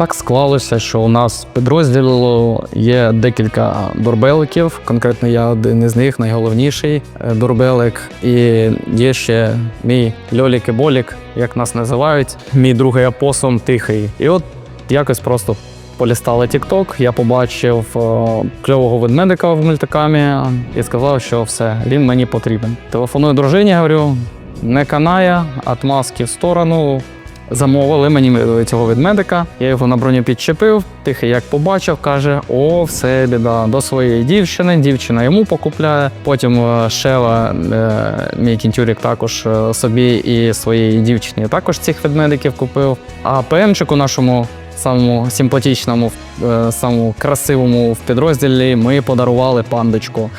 Так склалося, що у нас підрозділу є декілька дурбеликів. Конкретно я один із них, найголовніший е, дурбелик. І є ще мій Льолік і Болік, як нас називають, мій другий апосум тихий. І от якось просто полістали TikTok, я побачив е, кльового ведмедика в мультикамі і сказав, що все, він мені потрібен. Телефоную дружині, говорю, не канає, отмазки в сторону. Замовили мені цього ведмедика. Я його на броню підчепив. Тихий як побачив, каже: О, все біда до своєї дівчини. Дівчина йому покупляє. Потім е, Шева, е, мій кінтюрік, також е, собі і своїй дівчині також цих ведмедиків купив. А ПМчику нашому самому симпатичному, е, самому красивому в підрозділі ми подарували пандочку.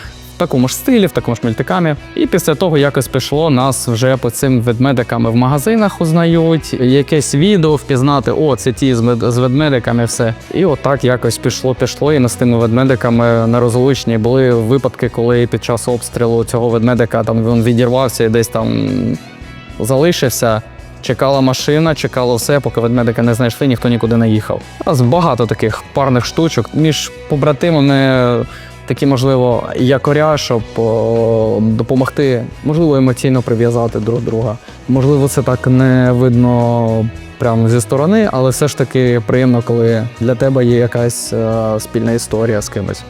Такому ж стилі, в такому ж мультикамі. І після того якось пішло, нас вже по цим ведмедиками в магазинах узнають, якесь відео впізнати, о, це ті з мед- з ведмедиками, все. І отак якось пішло, пішло. І з тими ведмедиками нерозлучні були випадки, коли під час обстрілу цього ведмедика там він відірвався і десь там залишився. Чекала машина, чекало все, поки ведмедика не знайшли, ніхто нікуди не їхав. У нас багато таких парних штучок. Між побратимами такі, можливо, якоря, щоб допомогти, можливо, емоційно прив'язати друг друга. Можливо, це так не видно прямо зі сторони, але все ж таки приємно, коли для тебе є якась е, спільна історія з кимось.